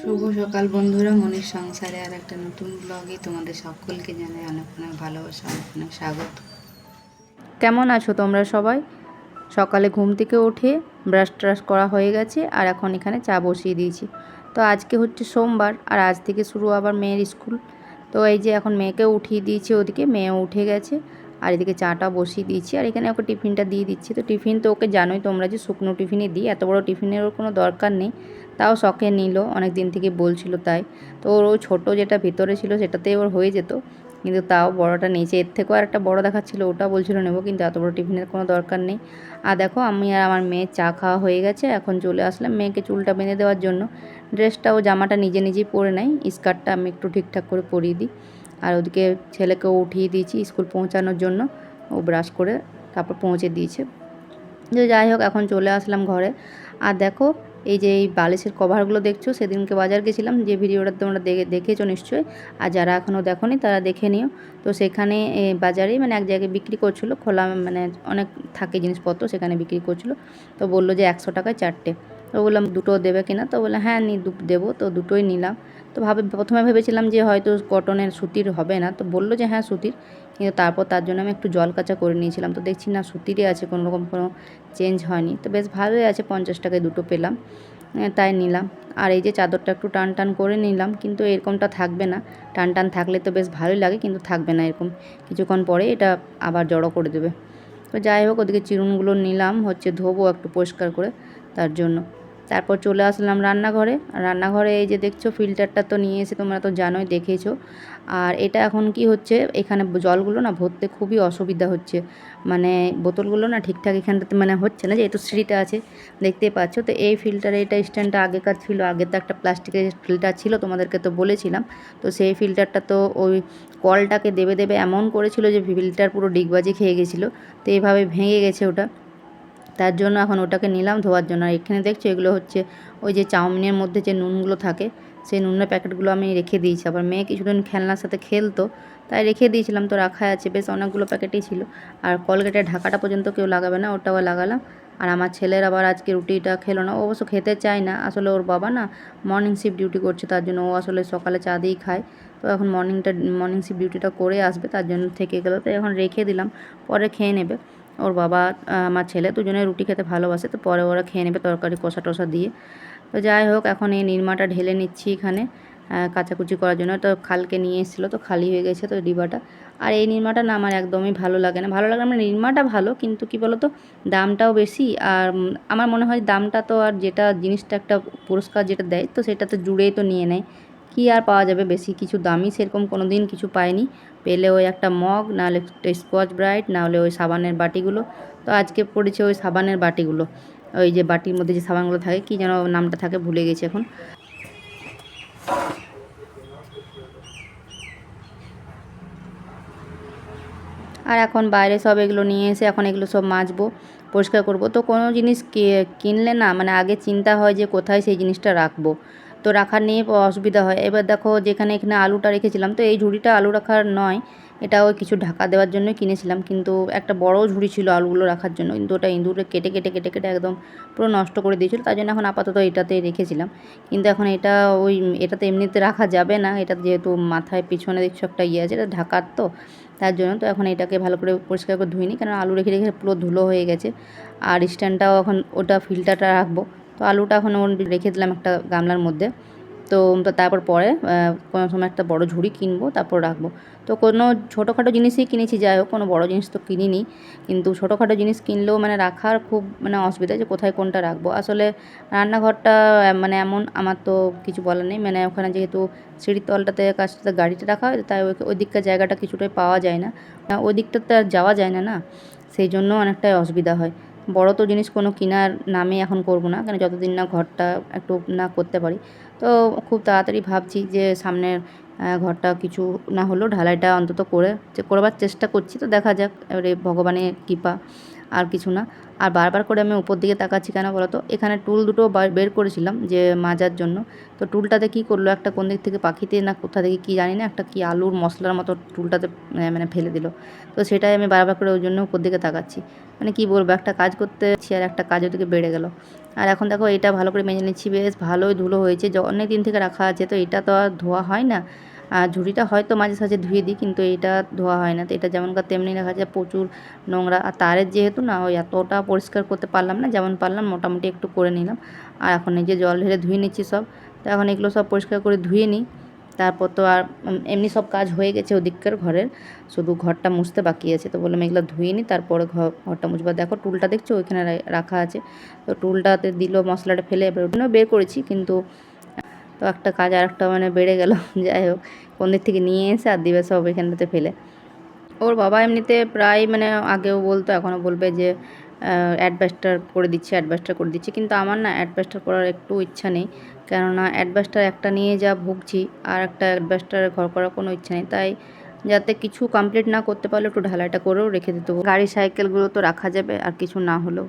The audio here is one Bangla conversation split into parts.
শুভ সকাল বন্ধুরা, মনির সংসারে আর একটা নতুন ব্লগে তোমাদের সকলকে জানাই অনেক অনেক ভালোবাসা, অনেক অনেক স্বাগত। কেমন আছো তোমরা সবাই? সকালে ঘুম থেকে উঠে ব্রাশ ট্রাশ করা হয়ে গেছে আর এখন এখানে চা বসিয়ে দিয়েছি। তো আজকে হচ্ছে সোমবার আর আজ থেকে শুরু আবার মেয়ের স্কুল। তো এই যে এখন মেয়েকে উঠিয়ে দিয়েছি, ওদিকে মেয়ে উঠে গেছে আর এদিকে চাটা বসিয়ে দিয়েছি আর এখানে ওকে টিফিনটা দিয়ে দিচ্ছি। তো টিফিন তো ওকে জানোই তোমরা যে শুকনো টিফিনে দিই, এত বড় টিফিনের কোনো দরকার নেই। তাও শখে নিল অনেক দিন থেকে বলছিল তাই। তো ওর ওই ছোটো যেটা ভিতরে ছিল সেটাতেই ওর হয়ে যেত। কিন্তু তাও বড়টা নিয়েছে এর থেকেও আর একটা বড় দেখাচ্ছিল ওটা বলছিল নেব, কিন্তু এত বড় টিফিনের কোনো দরকার নেই। আর দেখো, আমি আর আমার মেয়ের চা খাওয়া হয়ে গেছে, এখন চলে আসলাম মেয়েকে চুলটা বেঁধে দেওয়ার জন্য। ড্রেসটা ও জামাটা নিজে নিজেই পরে নেয়, স্কার্টটা আমি একটু ঠিকঠাক করে পরিয়ে দিই। আর ওদিকে ছেলেকেও উঠিয়ে দিয়েছি স্কুল পৌঁছানোর জন্য, ও ব্রাশ করে তারপর পৌঁছে দিয়েছে। যে যাই হোক, এখন চলে আসলাম ঘরে। আর দেখো এই যে এই বালিশের কভারগুলো দেখছ, সেদিনকে বাজার গেছিলাম, যে ভিডিওটা তোমরা দেখে, দেখেছ নিশ্চয়ই, আর যারা এখনও দেখোনি তারা দেখে নিও। তো সেখানে বাজারে মানে এক জায়গায় বিক্রি করছিল, খোলা মানে অনেক থাকে জিনিসপত্র সেখানে বিক্রি করছিল। তো বলল যে একশো টাকায় চারটে। তো বললাম, দুটো দেবে কিনা? তো বললাম হ্যাঁ নি দেবো। তো দুটোই নিলাম। তো ভাবে, প্রথমে ভেবেছিলাম যে হয়তো কটনের সুতির হবে না, তো বলল যে হ্যাঁ সুতির। কিন্তু তারপর তার জন্য আমি একটু জল কাঁচা করে নিয়েছিলাম, তো দেখছি না সুতিরই আছে কোনো রকম কোনো চেঞ্জ হয়নি। তো বেশ ভালোই আছে, পঞ্চাশ টাকায় দুটো পেলাম তাই নিলাম। আর এই যে চাদরটা একটু টান টান করে নিলাম, কিন্তু এরকমটা থাকবে না। টান টান থাকলে তো বেশ ভালোই লাগে, কিন্তু থাকবে না এরকম। কিছুক্ষণ পরে এটা আবার জড়ো করে দেবে। তো যাই হোক, ওদিকে চিরুনগুলো নিলাম, হচ্ছে ধোবো একটু পরিষ্কার করে, তার জন্য। তারপর চলে আসলাম রান্নাঘরে। রান্নাঘরে এই যে দেখছ ফিল্টারটা তো নিয়ে এসে তোমরা তো জানোই, দেখেছ। আর এটা এখন কি হচ্ছে, এখানে জলগুলো না ভরতে খুবই অসুবিধা হচ্ছে। মানে বোতলগুলো না ঠিকঠাক এখানটাতে মানে হচ্ছে না যে যেহেতু সিঁড়িটা আছে দেখতেই পাচ্ছ? তো এই ফিল্টারে এটা স্ট্যান্ডটা আগেকার ছিল, আগে তো একটা প্লাস্টিকের ফিল্টার ছিল, তোমাদেরকে তো বলেছিলাম। তো সেই ফিল্টারটা তো ওই কলটাকে দেবে দেবে এমন করেছিল যে ফিল্টার পুরো ডিগবাজি খেয়ে গেছিল। তো এইভাবে ভেঙে গেছে ওটা। তার জন্য এখন ওটাকে নিলাম ধোয়ার জন্য। আর এখানে দেখছ এগুলো হচ্ছে ওই যে চাউমিনের মধ্যে যে নুনগুলো থাকে, সেই নুনের প্যাকেটগুলো আমি রেখে দিয়েছি। আবার মেয়ে কিছুদিন খেলনার সাথে খেলতো, তাই রেখে দিয়েছিলাম। তো রাখা আছে, বেশ অনেকগুলো প্যাকেটই ছিল। আর কলগেটের ঢাকাটা পর্যন্ত কেউ লাগাবে না, ওটাও লাগালাম। আর আমার ছেলের আবার আজকে রুটিটা খেলো না, ও অবশ্য খেতে চায় না। আসলে ওর বাবা না মর্নিং শিফট ডিউটি করছে, তার জন্য ও আসলে সকালে চা দিয়েই খায়। তো এখন মর্নিংটা মর্নিং শিফট ডিউটিটা করে আসবে, তার জন্য থেকে গেলো। তো এখন রেখে দিলাম, পরে খেয়ে নেবে। ওর বাবা আমার ছেলে দুজনে রুটি খেতে ভালোবাসে, তো পরে ওরা খেয়ে নেবে তরকারি, কষা টসা দিয়ে। তো যাই হোক, এখন এই নির্মাটা ঢেলে নিচ্ছি এখানে কাচাকুচি করার জন্য। তো খালকে নিয়ে এসেছিল, তো খালি হয়ে গেছে তো ডিবাটা। আর এই নির্মাটা না আমার একদমই ভালো লাগে না। ভালো লাগে না মানে নির্মাটা ভালো, কিন্তু কি বলতো, দামটাও বেশি। আর আমার মনে হয় দামটা তো আর যেটা জিনিসটা একটা পুরস্কার যেটা দেয়, তো সেটা তো জুড়েই তো নিয়ে নেয়। কি আর পাওয়া যাবে বেশি কিছু দামি সেরকম কোনো দিন কিছু পাইনি। পেলে ওই একটা মগ, নাহলে একটা স্কচ ব্রাইট, নাহলে ওই সাবানের বাটিগুলো। তো আজকে পড়েছে ওই সাবানের বাটিগুলো। ওই যে বাটির মধ্যে যে সাবানগুলো থাকে, কি যেন নামটা থাকে, ভুলে গেছি এখন। আর এখন বাইরে সব এগুলো নিয়ে এসে এখন এগুলো সব মাজবো, পরিষ্কার করব। তো কোনো জিনিস কিনলে না মানে আগে চিন্তা হয় যে কোথায় সেই জিনিসটা রাখব। তো রাখার নিয়ে অসুবিধা হয়। এবার দেখো যেখানে এখানে আলুটা রেখেছিলাম, তো এই ঝুড়িটা আলু রাখার নয় এটা ওই কিছু ঢাকা দেওয়ার জন্যই কিনেছিলাম। কিন্তু একটা বড় ঝুড়ি ছিল আলুগুলো রাখার জন্য, কিন্তু ওটা ইঁদুরে কেটে কেটে কেটে কেটে একদম পুরো নষ্ট করে দিয়েছিল। তার জন্য এখন আপাতত এটাতেই রেখেছিলাম। কিন্তু এখন এটা ওই, এটাতে এমনিতে রাখা যাবে না। এটা যেহেতু মাথায় পিছনে দেখছ একটা ইয়ে আছে, এটা ঢাকার তো, তার জন্য তো এখন এটাকে ভালো করে পরিষ্কার করে ধুইনি। কারণ আলু রেখে রেখে পুরো ধুলো হয়ে গেছে। আর স্ট্যান্ডটাও এখন ওটা ফিল্টারটা রাখব। তো আলুটা এখন রেখে দিলাম একটা গামলার মধ্যে। তো তারপর পরে কোনো সময় একটা বড় ঝুড়ি কিনবো, তারপর রাখব। তো কোনো ছোটোখাটো জিনিসই কিনেছি, যাই হোক, কোনো বড় জিনিস তো কিনিনি। কিন্তু ছোটোখাটো জিনিস কিনলেও মানে রাখার খুব মানে অসুবিধা যে কোথায় কোনটা রাখব। আসলে রান্নাঘরটা মানে এমন আমার তো কিছু বলার নেই। মানে ওখানে যেহেতু সিঁড়ির তলটাতে কাছটাতে গাড়িটা রাখা হয়, তাই ওই দিককার জায়গাটা কিছুটাই পাওয়া যায় না। ওই দিকটাতে আর যাওয়া যায় না না? সেই জন্য অনেকটাই অসুবিধা হয়। বড় তো জিনিস কোনো কেনার নামে এখন করব না, কেন যতদিন না ঘরটা একটু না করতে পারি। তো খুব তাড়াতাড়ি ভাবছি যে সামনের ঘরটা কিছু না হলেও ঢালাইটা অন্তত করে করবার চেষ্টা করছি, তো দেখা যাক, এবারে ভগবানের কৃপা। আর কিছু না। আর বারবার করে আমি উপর দিকে তাকাচ্ছি কেন বলো তো এখানে টুল দুটো বার- করেছিলাম যে মাজার জন্য। তো টুলটাতে কি করল? একটা কোন দিক থেকে পাখিতে না কোথা থেকে কি জানি না, একটা কি আলুর মশলার মতো টুলটাতে মানে ফেলে দিল। তো সেটাই আমি বারবার করে ওই জন্য উপর দিকে তাকাচ্ছি। মানে কি বলব? একটা কাজ করতে যাচ্ছি আর একটা কাজ ওদিকে বেড়ে গেল। আর এখন দেখো, এটা ভালো করে মেজে নিচ্ছি, বেশ ভালোই ধুলো হয়েছে। অনেক দিন থেকে রাখা আছে, তো এটা তো আর ধোয়া হয় না। আর ঝুড়িটা হয়তো মাঝে সাঝে ধুয়ে দিই, কিন্তু এটা ধোয়া হয় না। তো এটা যেমনকার তেমনি রাখা যায় প্রচুর নোংরা। আর তারের যেহেতু না, ওই এতটা পরিষ্কার করতে পারলাম না, যেমন পারলাম, মোটামুটি একটু করে নিলাম। আর এখন এই যে জল ঢেলে ধুয়ে নিচ্ছি সব, তো এখন এগুলো সব পরিষ্কার করে ধুয়ে নিই। তারপর তো আর এমনি সব কাজ হয়ে গেছে ওদিককার ঘরের, শুধু ঘরটা মুছতে বাকি আছে। তো বললাম এগুলো ধুয়ে নিই, তারপরে ঘর ঘরটা মুছবো। দেখো টুলটা দেখছ? ওইখানে রাখা আছে। তো টুলটাতে দিল, মশলাটা ফেলে এবার ওটা বের করেছি, কিন্তু তো একটা কাজ আর একটা মানে বেড়ে গেল, যাই হোক। কোন দিক থেকে নিয়ে এসে আর দিবে সব এখানটাতে ফেলে। ওর বাবা এমনিতে প্রায় মানে আগেও বলতো, এখনও বলবে যে অ্যাডভেস্টার করে দিচ্ছে অ্যাডভেস্টার করে দিচ্ছে। কিন্তু আমার না অ্যাডভেস্টার করার একটু ইচ্ছা নেই। কেননা অ্যাডভেস্টার একটা নিয়ে যা ভুগছি, আর একটা অ্যাডভেস্টারে ঘর করার কোনো ইচ্ছা নেই। তাই যাতে কিছু কমপ্লিট না করতে পারলে একটু ঢালাইটা করেও রেখে দিতে। গাড়ি সাইকেলগুলো তো রাখা যাবে, আর কিছু না হলেও।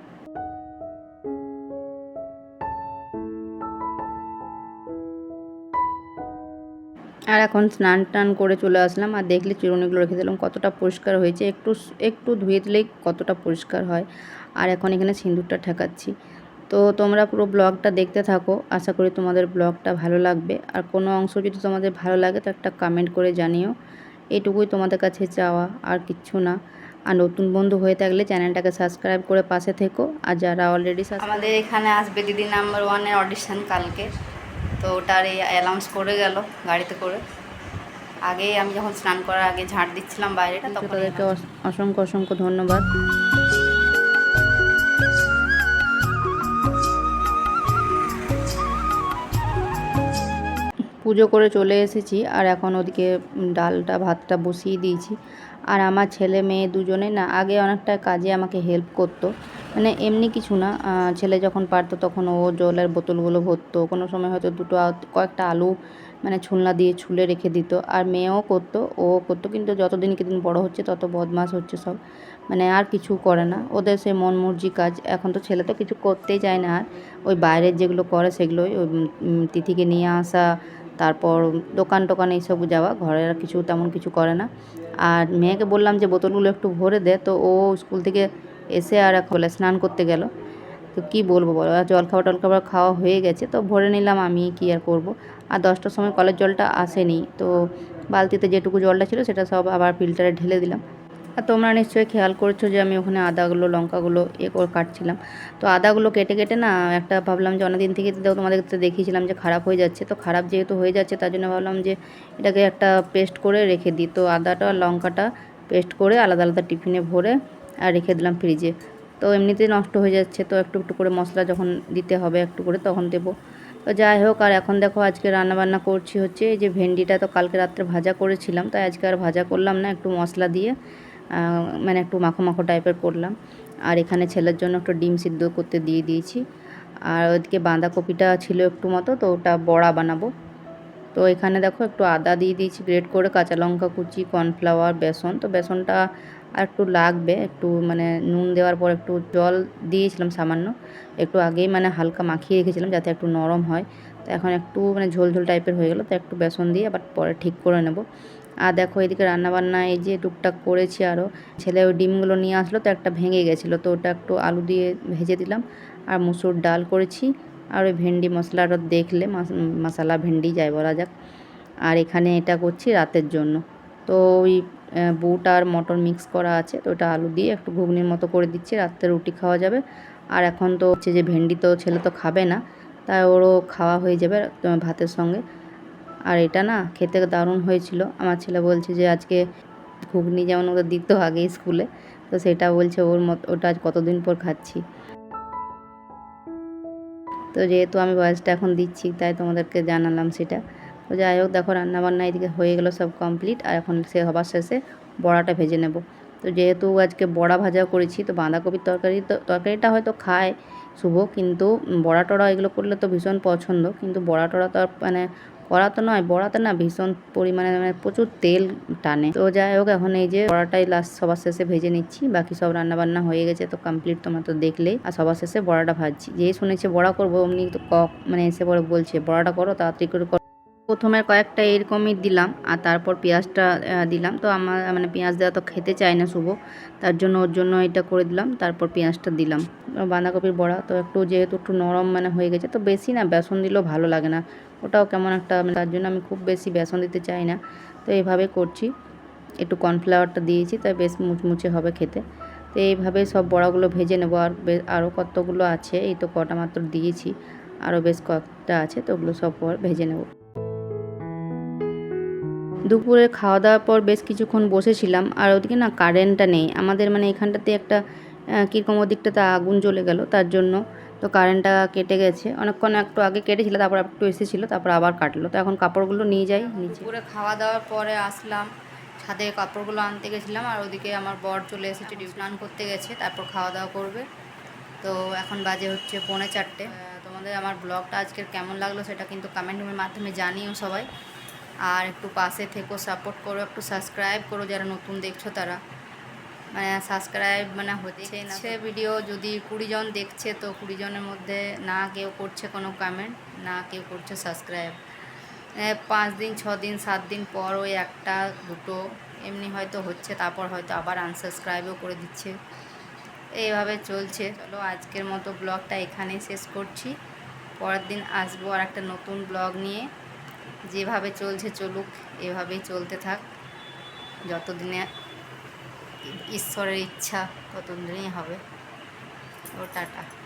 আর এখন স্নান টান করে চলে আসলাম আর দেখলে চিরুনিগুলো রেখে দিলাম। কতটা পরিষ্কার হয়েছে, একটু একটু ধুয়ে দিলেই কতটা পরিষ্কার হয়। আর এখন এখানে সিঁদুরটা ঠেকাচ্ছি। তো তোমরা পুরো ব্লগটা দেখতে থাকো, আশা করি তোমাদের ব্লগটা ভালো লাগবে। আর কোনো অংশ যদি তোমাদের ভালো লাগে তো একটা কমেন্ট করে জানিও। এটুকুই তোমাদের কাছে চাওয়া, আর কিচ্ছু না। আর নতুন বন্ধু হয়ে থাকলে চ্যানেলটাকে সাবস্ক্রাইব করে পাশে থেকো। আর যারা অলরেডি আমাদের এখানে আসবে দিদি নাম্বার ওয়ানের অডিশন কালকে। তো ওটার এই অ্যালাউন্স করে গেল গাড়িতে করে। আগে আমি যখন স্নান করার আগে ঝাঁট দিচ্ছিলাম বাইরেটা তখন তাদেরকে অস- অসংখ্য অসংখ্য ধন্যবাদ। পুজো করে চলে এসেছি আর এখন ওদিকে ডালটা ভাতটা বসিয়ে দিয়েছি। আর আমার ছেলে মেয়ে দুজনে না আগে অনেকটা কাজে আমাকে হেল্প করতো। মানে এমনি কিছু না। ছেলে যখন পারতো তখন ও জলের বোতলগুলো ভরতো। কোনো সময় হয়তো দুটো কয়েকটা আলু মানে ছুলনা দিয়ে ছুলে রেখে দিত। আর মেয়েও করতো, ও করতো। কিন্তু যতদিন কি দিন বড় হচ্ছে তত বদমাস হচ্ছে সব। মানে আর কিছু করে না। ওদের সে মন মর্জি কাজ। এখন তো ছেলে তো কিছু করতেই চায় না আর। ওই বাইরের যেগুলো করে সেগুলোই ওই তিথিকে নিয়ে আসা, তারপর দোকান টোকান এইসব যাওয়া। ঘরে আর কিছু তেমন কিছু করে না। আর মেয়েকে বললাম যে বোতলগুলো একটু ভরে দে। তো ও স্কুল থেকে এসে আর এক হলে স্নান করতে গেল। তো কী বলব বলো? জল খাবার টল খাবার খাওয়া হয়ে গেছে। তো ভরে নিলাম আমি, কি আর করব? আর দশটার সময় কলের জলটা আসেনি। তো বালতিতে যেটুকু জলটা ছিল সেটা সব আবার ফিল্টারে ঢেলে দিলাম। আর তোমরা নিশ্চয়ই খেয়াল করছ যে আমি ওখানে আদাগুলো, লঙ্কাগুলো এ করে কাটছিলাম। তো আদাগুলো কেটে কেটে না একটা ভাবলাম যে অনেকদিন থেকে তোমাদের দেখিয়েছিলাম যে খারাপ হয়ে যাচ্ছে। তো খারাপ যেহেতু হয়ে যাচ্ছে তার জন্য ভাবলাম যে এটাকে একটা পেস্ট করে রেখে দিই। তো আদাটা লঙ্কাটা পেস্ট করে আলাদা আলাদা টিফিনে ভরে আর রেখে দিলাম ফ্রিজে তো এমনিতেই নষ্ট হয়ে যাচ্ছে, তো একটু একটু করে মশলা যখন দিতে হবে একটু করে তখন দেবো। তো যাই হোক, আর এখন দেখো আজকে রান্না বান্না করছি হচ্ছে এই যে ভেন্ডিটা তো কালকে রাত্রে ভাজা করেছিলাম, তাই আজকে আর ভাজা করলাম না, একটু মশলা দিয়ে মানে একটু মাখো মাখো টাইপের করলাম। আর এখানে ছেলের জন্য একটু ডিম সিদ্ধ করতে দিয়ে দিয়েছি। আর ওইদিকে বাঁধাকপিটা ছিল একটু মতো, তো ওটা বড়া বানাবো। তো এখানে দেখো একটু আদা দিয়ে দিয়েছি গ্রেট করে কাঁচা লঙ্কা কুচি কর্নফ্লাওয়ার বেসন। তো বেসনটা আর একটু লাগবে, একটু মানে নুন দেওয়ার পর একটু জল দিয়েছিলাম সামান্য, একটু আগেই মানে হালকা মাখিয়ে রেখেছিলাম যাতে একটু নরম হয়। তো এখন একটু মানে ঝোল ঝোল টাইপের হয়ে গেলো, তো একটু বেসন দিয়ে আবার পরে ঠিক করে নেব। আর দেখো এদিকে রান্নাবান্না এই যে টুকটাক করেছি আরও ছেলে ওই ডিমগুলো নিয়ে আসলো, তো একটা ভেঙে গেছিল, তো ওটা একটু আলু দিয়ে ভেজে দিলাম। আর মুসুর ডাল করেছি, আর ওই ভেন্ডি মশলাটা দেখলে মশলা ভেন্ডি যাই বলা যাক। আর এখানে এটা করছি রাতের জন্য। তো ওই বুট আর মটর মিক্স করা আছে, তো ওটা আলু দিয়ে একটু ঘুগনির মতো করে দিচ্ছি, রাত্রে রুটি খাওয়া যাবে। আর এখন তো হচ্ছে যে ভেন্ডি তো ছেলে তো খাবে না, তাই ওরও খাওয়া হয়ে যাবে ভাতের সঙ্গে। আর এটা না খেতে দারুণ হয়েছিল, আমার ছেলে বলছে যে আজকে ঘুগনি যেমন ওদের দিত আগে স্কুলে, তো সেটা বলছে ওর মত, ওটা আজ কতদিন পর খাচ্ছি। তো যেহেতু আমি বয়সটা এখন দিচ্ছি, তাই তোমাদেরকে জানালাম সেটা। তো যাই হোক, দেখো রান্নাবান্না এদিকে হয়ে গেলো সব কমপ্লিট আর এখন সে হবার শেষে বড়াটা ভেজে নেব। তো যেহেতু আজকে বড়া ভাজা করেছি, তো বাঁধাকপির তরকারি, তো তরকারিটা হয়তো খায় শুভ, কিন্তু বড়া টড়া এগুলো করলে তো ভীষণ পছন্দ, কিন্তু বড়া টড়া তো মানে করা তো নয়, বড়াতে না ভীষণ পরিমাণে মানে প্রচুর তেল টানে। তো যাই হোক, এখন এই যে বড়াটাই লাস্ট সবার শেষে ভেজে নিচ্ছি, বাকি সব রান্না বান্না হয়ে গেছে, তো কমপ্লিট তোমরা তো দেখলেই, আর সবার শেষে বড়াটা ভাজছি। যেই শুনেছে বড়া করব, অমনি তো কক মানে এসে পরে বলছে, বড়াটা করো, তাড়াতাড়ি করো। প্রথমে কয়েকটা এরকমই দিলাম আর তারপর পেঁয়াজটা দিলাম। তো আমার মানে পেঁয়াজ দেওয়া তো খেতে চায় না শুভ, তার জন্য ওর জন্য এটা করে দিলাম, তারপর পেঁয়াজটা দিলাম। বাঁধাকপির বড়া, তো একটু যেহেতু একটু নরম মানে হয়ে গেছে, তো বেশি না, বেসন দিলেও ভালো লাগে না। ওটাও কেমন একটা মানে তার জন্য আমি খুব বেশি বেসন দিতে চাই না। তো এইভাবে করছি। একটু কর্নফ্লাওয়ারটা দিয়েছি, তাই বেশ মুচমুচে হবে খেতে। তো এইভাবে সব বড়াগুলো ভেজে নেব, আর আরও কতগুলো আছে, এই তো কটা মাত্র দিয়েছি। আরও বেশ কয়েকটা আছে, তো ওগুলো সব ভেজে নেব। দুপুরে খাওয়া দাওয়ার পর বেশ কিছুক্ষণ বসেছিলাম, আর ওদিকে না কারেন্টটা নেই। আমাদের মানে এখানটাতে একটা কীরকম ওদিকটাতে আগুন জ্বলে গেল, তার জন্য তো কারেন্টটা কেটে গেছে। অনেকক্ষণ একটু আগে কেটেছিল, তারপর একটু এসেছিল, তারপর আবার কাটলো। তো এখন কাপড়গুলো নিয়ে যাই, নিচে। দুপুরে খাওয়া দাওয়ার পরে আসলাম, ছাদে কাপড়গুলো আনতে গেছিলাম, আর ওদিকে আমার বর চলে এসেছে স্নান করতে গেছে, তারপর খাওয়া দাওয়া করবে। তো এখন বাজে হচ্ছে পৌনে চারটে। তোমাদের আমার ব্লগটা আজকের কেমন লাগল সেটা কিন্তু কমেন্টের মাধ্যমে জানিও সবাই। আর একটু পাশে থেকো সাপোর্ট করো একটু সাবস্ক্রাইব করো যারা নতুন দেখছ তারা। মানে সাবস্ক্রাইব মানে হচ্ছে না। সে ভিডিও যদি কুড়ি জন দেখছে তো কুড়ি জনের মধ্যে না কেউ করছে কোনো কমেন্ট না কেউ করছে সাবস্ক্রাইব পাঁচ দিন ছ দিন সাত দিন পর ওই একটা দুটো এমনি হয়তো হচ্ছে তারপর হয়তো আবার আনসাবস্ক্রাইবও করে দিচ্ছে। এইভাবে চলছে। চলো আজকের মতো ব্লগটা এখানেই শেষ করছি। পরের দিন আসব আর একটা নতুন ব্লগ নিয়ে। যেভাবে চলছে চলুক এভাবেই চলতে থাক। যতদিনে ঈশ্বরের ইচ্ছা ততদিনই হবে। ও টাটা।